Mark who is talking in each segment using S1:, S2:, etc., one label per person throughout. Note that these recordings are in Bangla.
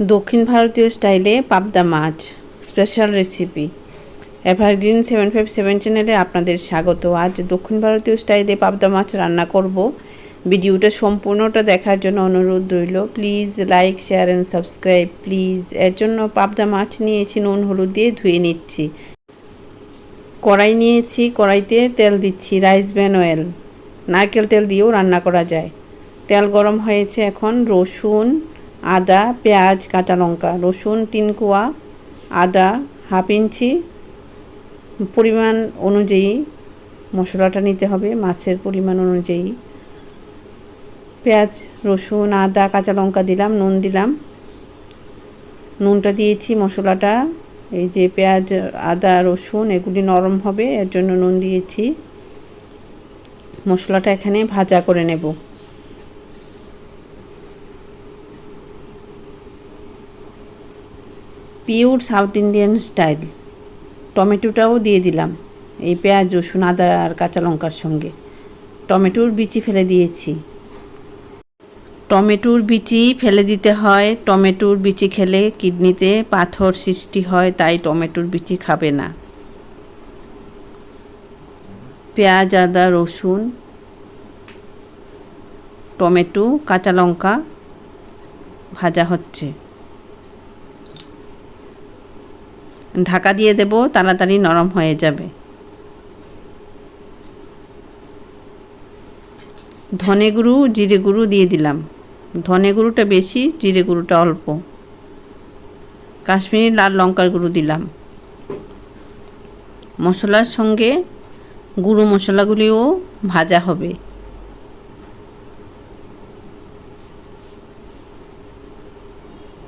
S1: দক্ষিণ ভারতীয় স্টাইলে পাবদা মাছ special recipe evergreen seven five seven চ্যানেলে আপনাদের স্বাগত। আজ দক্ষিণ ভারতীয় স্টাইলে পাবদা মাছ রান্না করব। ভিডিওটা সম্পূর্ণটা দেখার জন্য অনুরোধ রইল। Please like share and subscribe please এর জন্য পাবদা মাছ নিয়েছি, নুন, হলুদ দিয়ে ধুয়ে নিচ্ছি। কড়াই নিয়েছি, কড়াইতে তেল দিচ্ছি রাইস ব্যান অয়েল নারকেল তেল দিয়েও রান্না করা যায়। তেল গরম হয়েছে এখন, রসুন আদা, পেঁয়াজ, কাঁচা লঙ্কা, রসুন, তিন কোয়া, আদা, হাফ ইঞ্চি। পরিমাণ অনুযায়ী মশলাটা নিতে হবে, মাছের পরিমাণ অনুযায়ী। পেঁয়াজ, রসুন, আদা, কাঁচা লঙ্কা দিলাম, নুন দিলাম। নুনটা দিয়েছি মশলাটা। এই যে পেঁয়াজ, আদা, রসুন, এগুলি নরম হবে, এর জন্য নুন দিয়েছি। মশলাটা এখানে ভাজা করে নেব। Pure south Indian style. টমেটোটাও দিয়ে দিলাম। এই পেঁয়াজ, রসুন, আদা আর কাঁচা লঙ্কার সঙ্গে। টমেটোর বিচি ফেলে দিয়েছি। টমেটোর বিচি ফেলে দিতে হয়। টমেটোর বিচি খেলে কিডনিতে পাথর সৃষ্টি হয়, তাই টমেটোর বিচি খাবে না। পেঁয়াজ, আদা, রসুন, টমেটো, কাঁচা লঙ্কা ভাজা হচ্ছে। ঢাকা দিয়ে দেব, তাড়াতাড়ি নরম হয়ে যাবে। ধনে গুঁড়ো, জিরে গুঁড়ো দিয়ে দিলাম। ধনে গুঁড়োটা বেশি, জিরে গুঁড়োটা অল্প। কাশ্মীরি লাল লঙ্কার গুঁড়ো দিলাম। মশলার সঙ্গে গুঁড়ো মশলাগুলিও ভাজা হবে।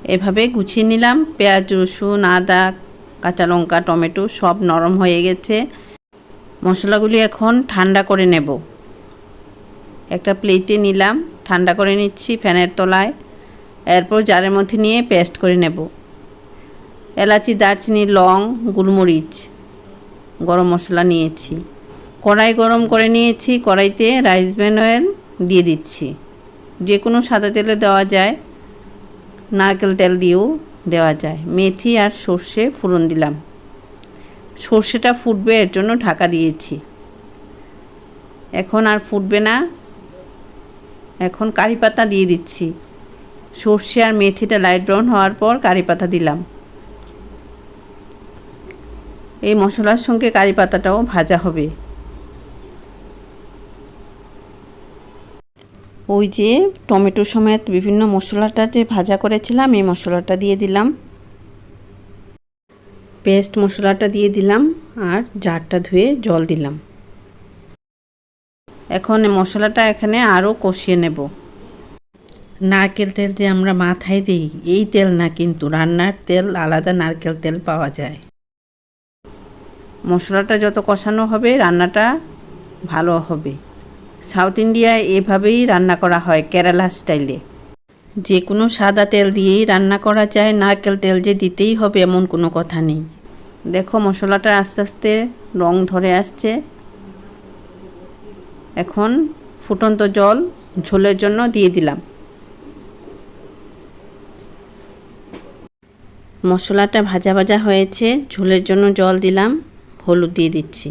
S1: এভাবে গুছিয়ে নিলাম। পেঁয়াজ, রসুন, আদা কাঁচা লঙ্কা, টমেটো সব নরম হয়ে গেছে। মশলাগুলি এখন ঠান্ডা করে নেব। একটা প্লেটে নিলাম, ঠান্ডা করে নিচ্ছি ফ্যানের তলায়। এরপর জারের মধ্যে নিয়ে পেস্ট করে নেব। এলাচি, দারচিনি, লং গোলমরিচ গরম মশলা নিয়েছি। কড়াই গরম করে নিয়েছি, কড়াইতে রাইস ব্যান অয়েল দিয়ে দিচ্ছি। যে কোনো সাদা তেলে দেওয়া যায়। নারকেল তেল দিয়েও দেওয়া যায়। মেথি আর সর্ষে ফোড়ন দিলাম। সর্ষেটা ফুটবে, এর জন্য ঢাকা দিয়েছি। এখন আর ফুটবে না। এখন কারি পাতা দিয়ে দিচ্ছি। সর্ষে আর মেথিটা লাইট ব্রাউন হওয়ার পর কারি পাতা দিলাম। এই মশলার সঙ্গে কারি পাতাটাও ভাজা হবে। ওই যে টমেটো সমেত বিভিন্ন মশলাটা যে ভাজা করেছিলাম, এই মশলাটা দিয়ে দিলাম। পেস্ট মশলাটা দিয়ে দিলাম আর জারটা ধুয়ে জল দিলাম। এখন মশলাটা এখানে আরও কষিয়ে নেব। নারকেল তেল যে আমরা মাথায় দিই, এই তেল না কিন্তু, রান্নার তেল, আলাদা নারকেল তেল পাওয়া যায়। মশলাটা যত কষানো হবে, রান্নাটা ভালো হবে। সাউথ ইন্ডিয়ায় এভাবেই রান্না করা হয় কেরালা স্টাইলে। যে কোনো সাদা তেল দিয়েই রান্না করা যায়, নারকেল তেল যে দিতেই হবে এমন কোনো কথা নেই। দেখো মশলাটা আস্তে আস্তে রং ধরে আসছে। এখন ফুটন্ত জল ঝোলের জন্য দিয়ে দিলাম। মশলাটা ভাজা ভাজা হয়েছে, ঝোলের জন্য জল দিলাম, হলুদ দিয়ে দিচ্ছি।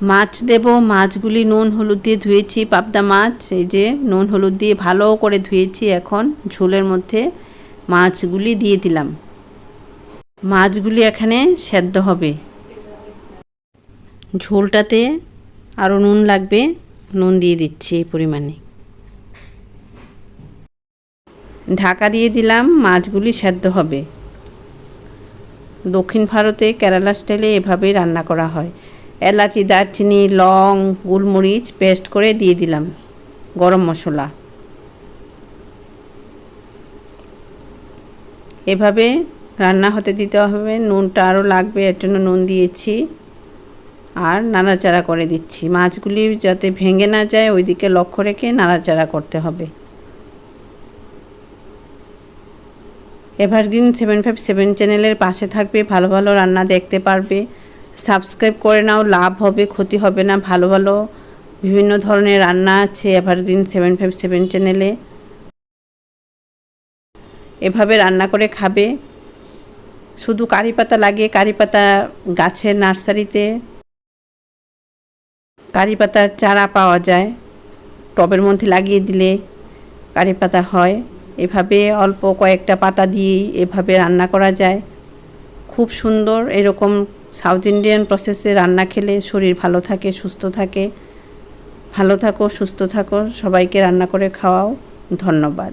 S1: মাছ দেব, মাছগুলি নুন, হলুদ দিয়ে ধুয়েছি, পাবদা মাছ, এই যে নুন, হলুদ দিয়ে ভালো করে ধুয়েছি এখন, ঝোলের মধ্যে মাছগুলি দিয়ে দিলাম। মাছগুলি এখানে সেদ্ধ হবে। ঝোলটাতে আরও নুন লাগবে, নুন দিয়ে দিচ্ছি এই পরিমাণে। ঢাকা দিয়ে দিলাম, মাছগুলি সেদ্ধ হবে। দক্ষিণ ভারতে কেরালা স্টাইলে এভাবেই রান্না করা হয়। এলাচি, দারচিনি, লং, গোলমরিচ পেস্ট করে দিয়ে দিলাম গরম মশলা। এভাবে রান্না হতে দিতে হবে, নুনটা আরও লাগবে, এর জন্য নুন দিয়েছি আর নাড়াচাড়া করে দিচ্ছি। মাছগুলি যাতে ভেঙে না যায়, ওইদিকে লক্ষ্য রেখে নাড়াচাড়া করতে হবে। এভারগ্রিন সেভেন ফাইভ সেভেন চ্যানেলের পাশে থাকবে, ভালো ভালো রান্না দেখতে পারবে। সাবস্ক্রাইব করে নাও, লাভ হবে, ক্ষতি হবে না, ভালো ভালো। বিভিন্ন ধরনের রান্না আছে এভারগ্রিন সেভেন ফাইভ সেভেন চ্যানেলে এভাবে রান্না করে খাবে। শুধু কারি পাতা লাগে, কারি পাতা গাছের নার্সারিতে। কারি পাতার চারা পাওয়া যায়, টবের মধ্যে লাগিয়ে দিলে কারি পাতা হয়। এভাবে অল্প কয়েকটা পাতা দিয়েই এভাবে রান্না করা যায়। খুব সুন্দর, এরকম সাউথ ইন্ডিয়ান প্রসেসে রান্না খেলে শরীর ভালো থাকে, সুস্থ থাকে। ভালো থাকো, সুস্থ থাকো, সবাইকে রান্না করে খাওয়াও। ধন্যবাদ।